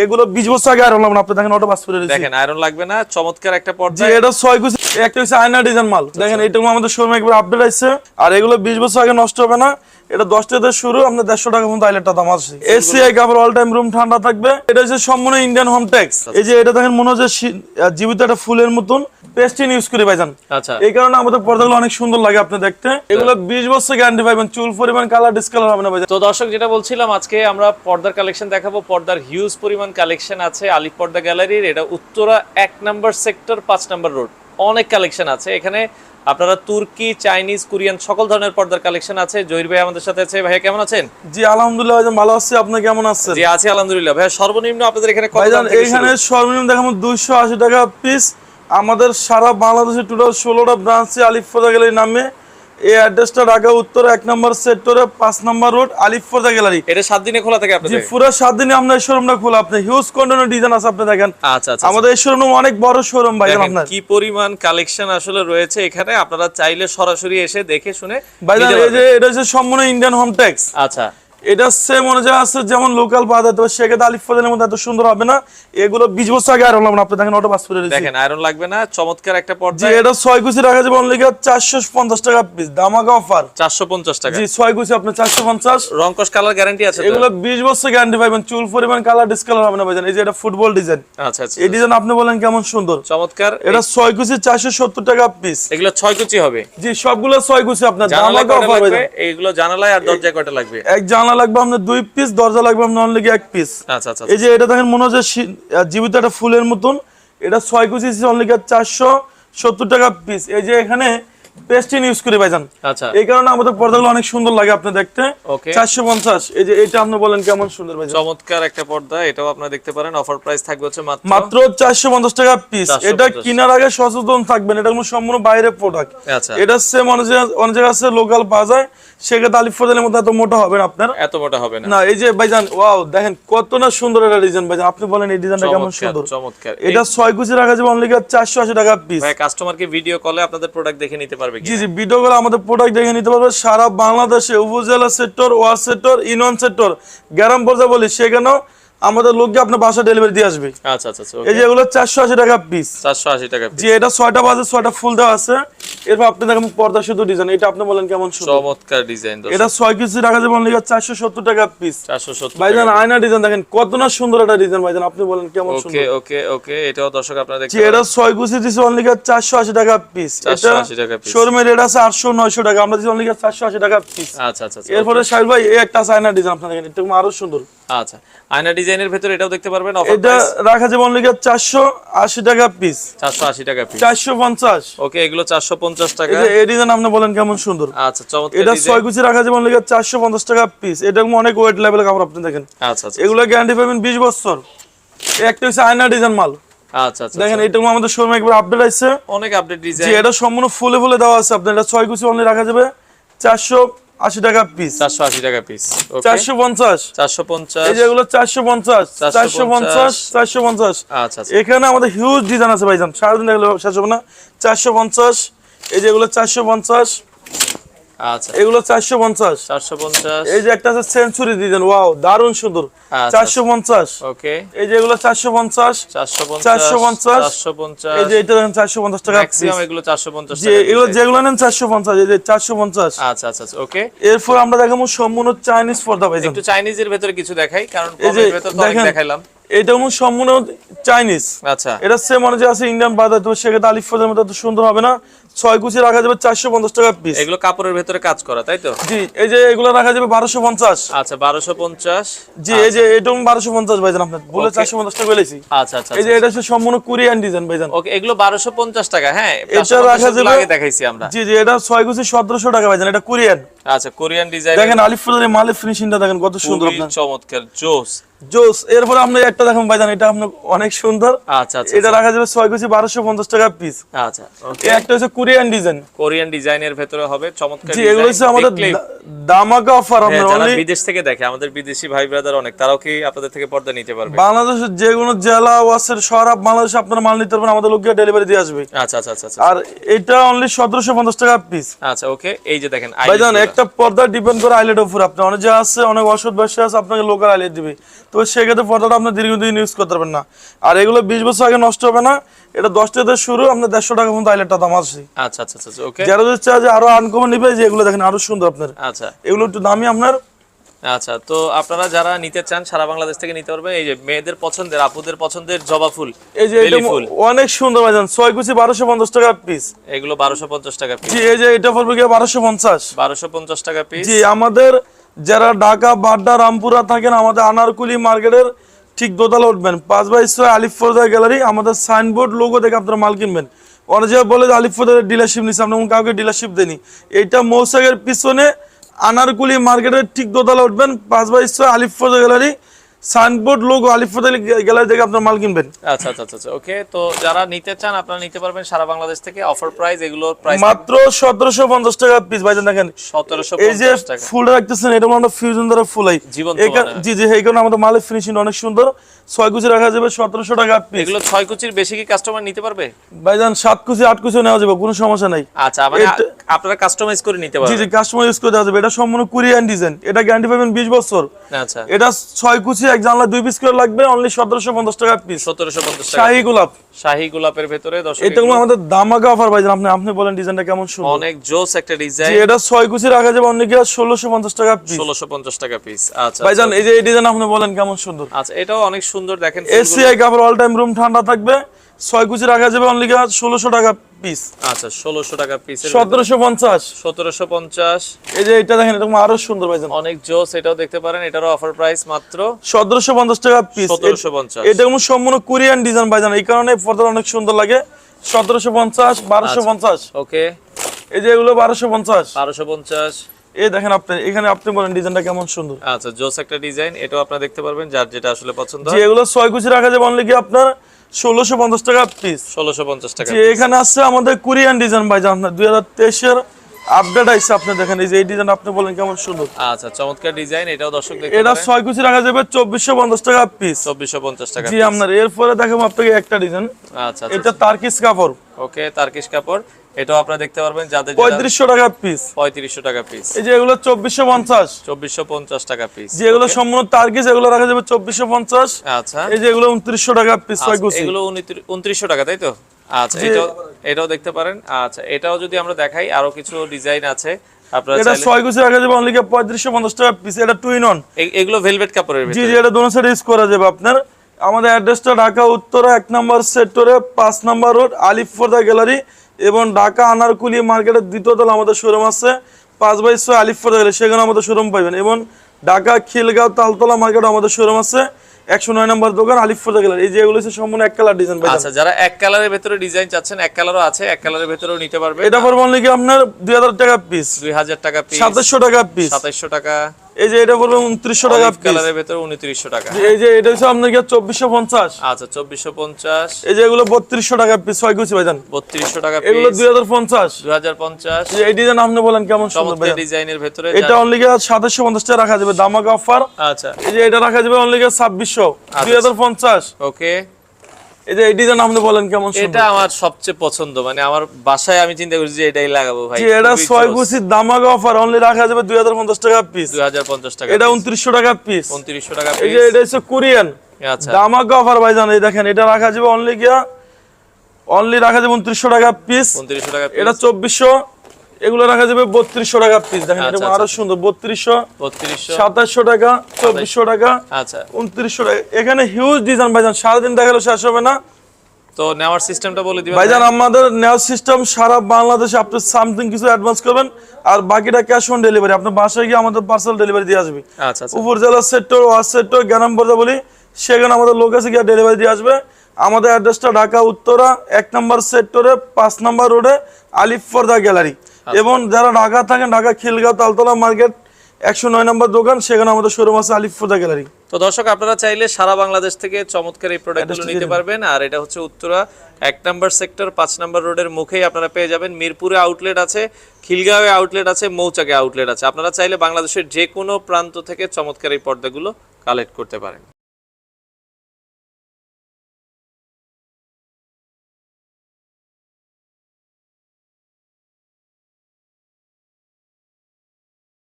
এগুলো বিশ বছর আগে আয়রন লাগবে না আপনি দেখেন অটো করে দেখেন আয়রন লাগবে না চমৎকার একটা জি পর্দা এটা ছয় কুচি একটা হচ্ছে আয়না ডিজাইন মাল। দেখেন এটা আমাদের শোরুমে একবার আপডেট আছে। আর এগুলো বিশ বছর আগে নষ্ট হবে না। এটা দশ টাকা থেকে শুরু আপনার দেড়শো টাকা পর্যন্ত আইলেটটা দাম আছে। এসি আই কাপড় অল টাইম রুম ঠান্ডা থাকবে। এটা হচ্ছে সম্পূর্ণ ইন্ডিয়ান হোম ট্যাক্স এই যে এটা দেখেন মনে হচ্ছে জীবিত একটা ফুলের মতন। পেস্টিন ইউজ করে আচ্ছা। এই কারণে আমাদের পর্দাগুলো অনেক সুন্দর লাগে আপনি দেখতে। এগুলো বিশ বছর গ্যারান্টি পাইবেন চুল পরিমাণ কালার ডিসকালার হবে না ভাইজান। তো দর্শক যেটা বলছিলাম আজকে আমরা পর্দার কালেকশন দেখাবো। পর্দার হিউজ পরিমাণ কালেকশন আছে আলিফ পর্দা গ্যালারির এটা উত্তরা এক নাম্বার সেক্টর পাঁচ নাম্বার রোড অনেক কালেকশন আছে। এখানে আপনারা তুর্কি চাইনিজ কোরিয়ান সকল ধরনের পর্দার কালেকশন আছে। জহির ভাই আমাদের সাথে আছে। ভাইয়া কেমন আছেন? জি আলহামদুলিল্লাহ ভালো আছি। আপনি কেমন আছেন? জি আছি আলহামদুলিল্লাহ। ভাইয়া সর্বনিম্ন আপনাদের এখানে থেকে সর্বনিম্ন দেখাবো দুইশো আশি টাকা পিস আমাদের সারা বাংলাদেশে টোটাল ষোলোটা ব্রাঞ্চে আলিফ ফোদা গ্যালারি নামে। এই অ্যাড্রেসটা ঢাকা উত্তর এক নম্বর সেক্টরে পাঁচ নম্বর রোড আলিফ ফোদা গ্যালারি এটা সাত দিনে খোলা থাকে জি আপনাদের পুরো সাত দিনে আপনার শোরুমটা খোলা। আপনি হিউজ কন্টেনার ডিজাইন আছে আপনি দেখেন। আচ্ছা আচ্ছা আমাদের এই শোরুম অনেক বড় শোরুম ভাই আপনার। কি পরিমাণ কালেকশন আসলে রয়েছে এখানে। আপনারা চাইলে সরাসরি এসে দেখে শুনে নিতে এই যে এটা হচ্ছে সম্পূর্ণ ইন্ডিয়ান হোম ট্যাক্স আচ্ছা। এটা সেম অনুযায়ী আছে যেমন লোকাল পাওয়া যায় তো সেক্ষেত্রে আলিফ ফোদের মধ্যে এত সুন্দর হবে না। এগুলো বিশ বছর আগে আর হলাম না আপনি দেখেন অটো পাস করে দেখেন আয়রন লাগবে না চমৎকার একটা জি পর্দা এটা ছয় কুচি রাখা যাবে অনলি চারশো পঞ্চাশ টাকা পিস দামাকা অফার চারশো পঞ্চাশ টাকা। জি ছয় কুচি আপনার চারশো পঞ্চাশ। রংকশ কালার গ্যারান্টি আছে এগুলো বিশ বছর গ্যারান্টি পাইবেন চুল পরিমাণ কালার ডিসকালার হবে না ভাইজান। এই যে এটা ফুটবল ডিজাইন আচ্ছা আচ্ছা এই ডিজাইন আপনি বলেন কেমন সুন্দর। চমৎকার। এটা ছয় কুচি চারশো সত্তর টাকা পিস এগুলো ছয় কুচি হবে। জি সবগুলো ছয় কুচি আপনার কয়টা অফার লাগবে? ভাইজান। জানালায় আর দরজায় কয়টা লাগবে? এক জানলা লাগবে আপনার দুই পিস দরজা লাগবে আপনার অনলি এক পিস আচ্ছা আচ্ছা এই যে এটা দেখেন মনে হচ্ছে জীবিত একটা ফুলের মতন। এটা ছয় কুচি অনলি চারশো সত্তর টাকা পিস এই যে এখানে পেস্টিন ইউজ করে ভাইজান। আচ্ছা। এই কারণে আমাদের পর্দাগুলো অনেক সুন্দর লাগে আপনি দেখতে। চারশো পঞ্চাশ। এই যে এটা আপনি বলেন কেমন সুন্দর চমৎকার একটা পর্দা এটাও আপনারা দেখতে পারেন। অফার প্রাইস থাকবে হচ্ছে মাত্র চারশো পঞ্চাশ টাকা পিস এটা কেনার আগে সচেতন থাকবেন। এটা কোনো সম্পূর্ণ বাইরের প্রোডাক্ট আচ্ছা। এটা সেম অনেক জায়গায়- আছে লোকাল পাওয়া যায়। সেক্ষেত্রে আলিফ ফজলের মধ্যে এত মোটা হবে না আপনার? এত মোটা হবে না। না এই যে ভাইজান ওয়াও দেখেন কত না সুন্দর একটা ডিজাইন ভাইজান। আপনি বলেন এই ডিজাইনটা কেমন সুন্দর? চমৎকার। এটা ছয় কুচি রাখা যাবে অনলি চারশো আশি টাকা পিস ভাই কাস্টমারকে ভিডিও কলে আপনাদের প্রোডাক্ট দেখে নিতে পারবে জি জি ভিডিও কলে আমাদের প্রোডাক্ট দেখে নিতে পারবে। সারা বাংলাদেশে উপজেলা সেক্টর ওয়ার্ড সেক্টর ইনন সেক্টর গ্রাম পর্যায়ে বলি সেখানেও আমাদের লোককে আপনার বাসা ডেলিভারি দিয়ে আসবে। আচ্ছা আচ্ছা আচ্ছা এই যে এগুলো চারশো আশি টাকা পিস চারশো আশি টাকা জি এটা ছয়টা বাজে ছয়টা ফুল দেওয়া আছে। এরপর আপনি দেখেন পর্দা শুধু ডিজাইন এটা আপনি বলেন কেমন সুন্দর। চমৎকার ডিজাইন এটা ছয় কেজি রাখা যাবে অনলি চারশো সত্তর টাকা পিস চারশো সত্তর ভাইজান আয়না ডিজাইন দেখেন কত না সুন্দর একটা ডিজাইন ভাইজান। আপনি বলেন কেমন ওকে ওকে ওকে এটাও দর্শক আপনারা দেখতে জি এটা ছয় কুচি দিচ্ছে অনলি চারশো আশি টাকা পিস 480 টাকা piece। শোরুমের রেট আছে আটশো নয়শো টাকা। আমরা দিচ্ছি অনলি চারশো আশি টাকা পিস। আচ্ছা আচ্ছা এরপরে সাহেব ভাই এই একটা আছে আয়না ডিজাইন আপনার দেখেন এটা আরও সুন্দর। আচ্ছা। আয়না ডিজাইনের ভেতরে এটাও দেখতে পারবেন অফার এটা রাখা যাবে অনলি চারশো আশি টাকা পিস চারশো আশি টাকা পিস চারশো পঞ্চাশ। ওকে এগুলো চারশো পঞ্চাশ টাকা। এই ডিজাইন আপনি বলেন কেমন সুন্দর। আচ্ছা চমৎকার এটা রাখা যাবে অনলি চারশো পঞ্চাশ টাকা পিস এটা অনেক ওয়েট লেভেল কাপড় আপনি দেখেন। আচ্ছা আচ্ছা এগুলো গ্যারান্টি পাবেন বিশ বছর। একটা হচ্ছে আয়না ডিজাইন মাল। আচ্ছা আচ্ছা দেখেন এটা আমাদের শোরুমে একবার আপডেট আছে অনেক আপডেট ডিজাইন এটা সম্পূর্ণ ফুলে ফুলে দেওয়া আছে। আপনার এটা অনলি রাখা যাবে চারশো আশি টাকা পিস চারশো আশি টাকা পিস ওকে চারশো পঞ্চাশ। চারশো পঞ্চাশ। এই যেগুলো চারশো পঞ্চাশ চারশো পঞ্চাশ। চারশো পঞ্চাশ আচ্ছা আচ্ছা। এখানে আমাদের হিউজ ডিজাইন আছে ভাইজান। সারাদিন দেখলে শেষ হবে না। চারশো পঞ্চাশ এই যেগুলো চারশো পঞ্চাশ। আচ্ছা। এগুলো এই যে একটা আছে সেঞ্চুরি ডিজাইন ওয়াও দারুণ সুন্দর। ওকে। এই যে এগুলো এই যে এটা টাকা ম্যাক্সিমাম এগুলো যেগুলো নেন এই যে আচ্ছা আচ্ছা ওকে। এরপর আমরা দেখাবো সম্পূর্ণ চাইনিজ পর্দা ভাইজান একটু চাইনিজের ভেতরে কিছু দেখাই কারণ কমের ভেতর তো অনেক দেখাইলাম। এটা হলো সম্পূর্ণ চাইনিজ। আচ্ছা। এটা সেম অনুযায়ী আছে ইন্ডিয়ান বাজার তো সেক্ষেত্রে আলিফ ফজের মতো এত সুন্দর হবে না। ছয় কুচি রাখা যাবে চারশো পঞ্চাশ টাকা পিস এগুলো কাপড়ের ভেতরে কাজ করা তাই তো? জি এই যে এগুলো রাখা যাবে বারোশো পঞ্চাশ। আচ্ছা বারোশো পঞ্চাশ। জি এই যে এটা বারোশো পঞ্চাশ ভাইজান আপনার। বলে চারশো পঞ্চাশ টাকা বলেছি। আচ্ছা আচ্ছা এই যে এটা হচ্ছে সম্পূর্ণ কোরিয়ান ডিজাইন ভাইজান ওকে এগুলো বারোশো পঞ্চাশ টাকা হ্যাঁ? এটা রাখা যাবে- আগে দেখাইছি আমরা। জি জি এটা ছয় কুচি সতেরোশো টাকা ভাইজান এটা কোরিয়ান আচ্ছা কোরিয়ান ডিজাইন দেখেন আলিফ ফজের মালের ফিনিশিংটা দেখেন কত সুন্দর চমৎকার জোস। জোস এরপর আপনি একটা দেখুন ভাইজান এটা আপনার অনেক সুন্দর। আচ্ছা আচ্ছা এটা রাখা যাবে ছয় কেজি বারোশো পঞ্চাশ টাকা পিস আচ্ছা ওকে একটা হচ্ছে কোরিয়ান ডিজাইন কোরিয়ান ডিজাইনের ভেতরে হবে চমৎকার জি এগুলো হচ্ছে আমাদের দামাকা অফার হ্যাঁ, অনলি বিদেশ থেকে দেখে আমাদের বিদেশি ভাই ব্রাদার অনেক তারাও কি আপনাদের থেকে পর্দা নিতে পারবে? বাংলাদেশের যে কোনো জেলা ওয়াসের শহর বাংলাদেশে আপনারা মাল নিতে পারবেন আমাদের লোককে ডেলিভারি দিয়ে আসবে। আচ্ছা আচ্ছা আচ্ছা আর এটা অনলি সতেরোশো পঞ্চাশ টাকা পিস ওকে এই যে দেখেন ভাইজান একটা পর্দা ডিপেন্ড করে আইলেট উপর। আপনি অনেক জায়গা আছে অনেক ওষুধ ব্যবসা আছে আপনাকে লোকাল আইলেট দিবে। তো সেক্ষেত্রে পর্দাটা দীর্ঘদিন ইউজ করতে পারবেন না। আর এগুলো বিশ বছর আগে নষ্ট হবে না এটা দশ টাকা শুরু আপনার দেড়শো টাকা মতো আইলেটটা দাম আছে। আচ্ছা আচ্ছা আচ্ছা ওকে। যারা যদি চায় যে আরও আনকমন নিবে যে এগুলো দেখেন আরও সুন্দর আপনার। আচ্ছা। এগুলো একটু দামি আপনার? আচ্ছা তো আপনারা যারা নিতে চান সারা বাংলাদেশ থেকে নিতে পারবেন। এই যে মেয়েদের পছন্দের আপুদের পছন্দের জবা ফুল এই যে অনেক সুন্দর ভাইজান ছয় কুচি বারোশো পঞ্চাশ টাকা পিস এগুলো বারোশো পঞ্চাশ টাকা পিস জি এই যে এটা পড়বে গিয়ে বারোশো পঞ্চাশ। বারোশো পঞ্চাশ টাকা পিস জি আমাদের যারা ঢাকা বাড্ডা রামপুরা থাকেন আমাদের আনারকুলি মার্কেটের ঠিক দোতলা উঠবেন। পাঁচ বাই ছয় আলিফ ফোরদা গ্যালারি আমাদের সাইনবোর্ড লোগো দেখে আপনারা মাল কিনবেন। ওরা যে বলে যে আলিফ ফোরদার ডিলারশিপ নিচ্ছে আমরা কাউকে ডিলারশিপ দেনি এটা মৌসাগের পিছনে আনারকুলি মার্কেটের ঠিক দোতলা উঠবেন পাঁচ বাইশ ছয় আলিফ গ্যালারি। সাইনবোর্ড লোগো আলিফ ফোরদা গ্যালারি দেখে আপনারা মাল কিনবেন। আচ্ছা আচ্ছা আচ্ছা ওকে। তো যারা নিতে চান আপনারা নিতে পারবেন সারা বাংলাদেশ থেকে অফার প্রাইস এগুলোর প্রাইস মাত্র সতেরোশো পঞ্চাশ টাকা পিস ভাইজান দেখেন। সতেরোশো এই যে পঞ্চাশ টাকা। ফুল রাখতেছেন এটা আমরা ফিউজন দ্বারা ফুলাই। জীবন্ত এই জি জি এই কারণে আমাদের মালের ফিনিশিং অনেক সুন্দর। ছয় কুচি রাখা যাবে সতেরোশো টাকা পিস এগুলো ছয় কুচির বেশি কি কাস্টমার নিতে পারবে? ভাইজান সাত কুচি আট কুচি নেওয়া যাবে কোনো সমস্যা নাই। আচ্ছা মানে আপনারা কাস্টমাইজ করে নিতে জি পারবেন জি কাস্টমার ইউজ করে দেওয়া যাবে। এটা সম্পূর্ণ কোরিয়ান ডিজাইন এটা গ্যারান্টি পাবেন বিশ বছর। আচ্ছা। এটা ছয় কুচি এক জানলা দুই পিস করে লাগবে অনলি সতেরোশো পঞ্চাশ টাকা পিস সতেরোশো পঞ্চাশ টাকা। শাহি গোলাপ। শাহী গোলাপের ভেতরে এটা কোনো আমাদের অফার ভাইজান আপনি আপনি বলেন ডিজাইনটা কেমন শুনুন অনেক জোস একটা জি ডিজাইন এটা ছয় কুচি রাখা যাবে অনলি ষোলোশো পঞ্চাশ টাকা পিস ষোলোশো পঞ্চাশ টাকা পিস আচ্ছা ভাইজান এই যে এই ডিজাইন আপনি বলেন কেমন সুন্দর। আচ্ছা এটাও অনেক সুন্দর দেখেন এসি এসিআই কাপড় অল টাইম রুম ঠান্ডা থাকবে। ছয় কুচি রাখা যাবে অনলি ষোলোশো টাকা পিস আচ্ছা ষোলোশো টাকা পিস সতেরোশো পঞ্চাশ। সতেরোশো পঞ্চাশ। এই যে এটা দেখেন এরকম আরও সুন্দর ভাইজান অনেক জোস এটাও দেখতে পারেন এটারও অফার প্রাইস মাত্র সতেরোশো পঞ্চাশ টাকা পিস সতেরোশো পঞ্চাশ। এটা কোনো সম্পূর্ণ কোরিয়ান ডিজাইন ভাইজান এই কারণে পর্দা অনেক সুন্দর লাগে। সতেরোশো পঞ্চাশ বারোশো আচ্ছা। পঞ্চাশ ওকে। এই যে এগুলো বারোশো পঞ্চাশ। বারোশো পঞ্চাশ। এই দেখেন আপনি এখানে আপনি বলেন ডিজাইনটা কেমন সুন্দর। আচ্ছা জোস একটা ডিজাইন এটাও আপনারা দেখতে পারবেন যার যেটা আসলে পছন্দ এগুলো ছয় কুচি রাখা যাবে অনলি কি আপনার ষোলোশো পঞ্চাশ টাকা পিস ষোলোশো পঞ্চাশ টাকা এখানে আসছে আমাদের কোরিয়ান ডিজাইন ভাইজান আপনার দুই হাজার তেইশের আপডেট আইছে আপনি দেখেন এই যে এই ডিজাইন আপনি বলেন কেমন সুন্দর। আচ্ছা চমৎকার ডিজাইন এটাও দর্শক দেখতে এটা পারেন। ছয় কুচি রাখা যাবে চব্বিশশো পঞ্চাশ টাকা পিস চব্বিশশো পঞ্চাশ টাকা জি আপনার এরপরে দেখাবো আপনাকে একটা ডিজাইন। আচ্ছা এটা তারকিস কাপড়। ওকে তার্কিশ কাপড়। এটাও আপনারা দেখতে পারবেন যাদের পঁয়ত্রিশশো টাকা পিস পঁয়ত্রিশশো টাকা পিস এই যে এগুলো চব্বিশশো পঞ্চাশ। চব্বিশশো পঞ্চাশ টাকা পিস যে এগুলো সম্পূর্ণ এগুলো রাখা যাবে চব্বিশশো পঞ্চাশ। আচ্ছা। এই যে এগুলো উনত্রিশশো টাকা পিস ছয় আচ্ছা, এগুলো উনত্রিশশো টাকা তাই তো? আচ্ছা এটাও এটাও দেখতে পারেন। আচ্ছা এটাও যদি আমরা দেখাই আরও কিছু ডিজাইন আছে। এটা ছয় কুচি রাখা যাবে অনলি পঁয়ত্রিশশো পঞ্চাশ টাকা পিস এটা টুইন অন এ- এগুলো ভেলভেট কাপড়ের জি জি এটা দোনো সাইড ইউজ করা যাবে আপনার। আমাদের অ্যাড্রেসটা ঢাকা উত্তরা এক নম্বর সেক্টরে পাঁচ নম্বর রোড আলিফ ফোর্দা গ্যালারি এবং ঢাকা আনারকুলি মার্কেটের দ্বিতীয় তলা আমাদের শোরুম আছে। পাঁচ বাই ছয় আলিফ ফোর্দা গ্যালারি সেখানে আমাদের শোরুম পাবেন এবং ঢাকা খিলগাঁও তালতলা মার্কেটে আমাদের শোরুম আছে। একশো নয় নম্বর দোকান আলিফ ফোর্দা এই যে এগুলো হচ্ছে সম্পূর্ণ এক কালার ডিজাইন আচ্ছা যারা এক কালারের ভেতরে ডিজাইন চাচ্ছেন এক কালারও আছে এক কালারের ভেতরেও নিতে পারবে এটা পড়বে অনলি কি আপনার দুই হাজার টাকা পিস দুই হাজার টাকা পিস সাতাশশো টাকা পিস সাতাইশশো টাকা। এই যে এটা পড়বে উনত্রিশশো টাকা কালারের ভেতরে উনত্রিশশো টাকা। এই যে এটা হচ্ছে আপনার চব্বিশশো পঞ্চাশ? আচ্ছা চব্বিশশো পঞ্চাশ। এই যে এগুলো বত্রিশশো টাকা পিস ছয় কুচি ভাইজান। বত্রিশশো টাকা এগুলো দুই হাজার পঞ্চাশ। দুই হাজার পঞ্চাশ। এই ডিজাইন আপনি বলেন কেমন সুন্দর ডিজাইনের ভেতরে এটা অনলি সাতাশশো পঞ্চাশ টাকা রাখা যাবে দামাক অফার আচ্ছা। এই যে এটা রাখা যাবে অনলি ছাব্বিশশো। দুই হাজার পঞ্চাশ। ওকে এই যে এই ডিজাইন আপনি বলেন কেমন এটা আমার সবচেয়ে পছন্দ মানে আমার বাসায় আমি চিন্তা করছি যে এটাই লাগাবো ভাই। এটা ছয় কুচি দামাক অফার অনলি রাখা যাবে দুই হাজার পঞ্চাশ টাকা পিস দুই হাজার পঞ্চাশ টাকা এটা উনত্রিশশো টাকা পিস উনত্রিশশো টাকা এই যে এটা হচ্ছে কোরিয়ান। আচ্ছা। দামাক অফার ভাইজান এই দেখেন এটা রাখা যাবে অনলি গিয়া অনলি রাখা যাবে উনত্রিশশো টাকা পিস উনত্রিশশো টাকা এটা চব্বিশশো। এগুলো রাখা যাবে বত্রিশশো টাকা পিস দেখেন এটা আচ্ছা, আরও সুন্দর বত্রিশশো বত্রিশশো। সাতাশশো টাকা চব্বিশশো টাকা আচ্ছা। উনত্রিশশো টাকা। এখানে হিউজ ডিজাইন ভাইজান সারাদিন দেখালে শেষ হবে না। তো নেওয়ার সিস্টেমটা বলে দিবেন ভাইজান আমাদের নেওয়ার সিস্টেম সারা বাংলাদেশে আপনি সামথিং কিছু অ্যাডভান্স করবেন আর বাকিটা ক্যাশ অন ডেলিভারি আপনার বাসায় গিয়ে আমাদের পার্সেল ডেলিভারি দিয়ে আসবে। আচ্ছা আচ্ছা। উপর জেলা সেক্টর ওয়ার সেক্টর গ্রাম বর্জা বলি সেখানে আমাদের লোক আছে গিয়ে ডেলিভারি দিয়ে আসবে। আমাদের অ্যাড্রেসটা ঢাকা উত্তরা এক নম্বর সেক্টরে পাঁচ নম্বর রোডে আলিফ ফরদা গ্যালারি এবং যারা ঢাকা থাকেন ঢাকা খিলগাঁও তালতলা মার্কেট একশো নয় নম্বর দোকান সেখানে আমাদের শোরুম আছে আলিফ ফরদা গ্যালারি তো দর্শক আপনারা চাইলে সারা বাংলাদেশ থেকে চমৎকার এই প্রোডাক্টগুলো নিতে পারবেন। আর এটা হচ্ছে উত্তরা এক নম্বর সেক্টর পাঁচ নম্বর রোডের মুখেই আপনারা পেয়ে যাবেন। মিরপুরে আউটলেট আছে খিলগাঁওয়ে আউটলেট আছে মৌচাকে আউটলেট আছে। আপনারা চাইলে বাংলাদেশের যে কোনো প্রান্ত থেকে চমৎকার এই পর্দাগুলো কালেক্ট করতে পারেন।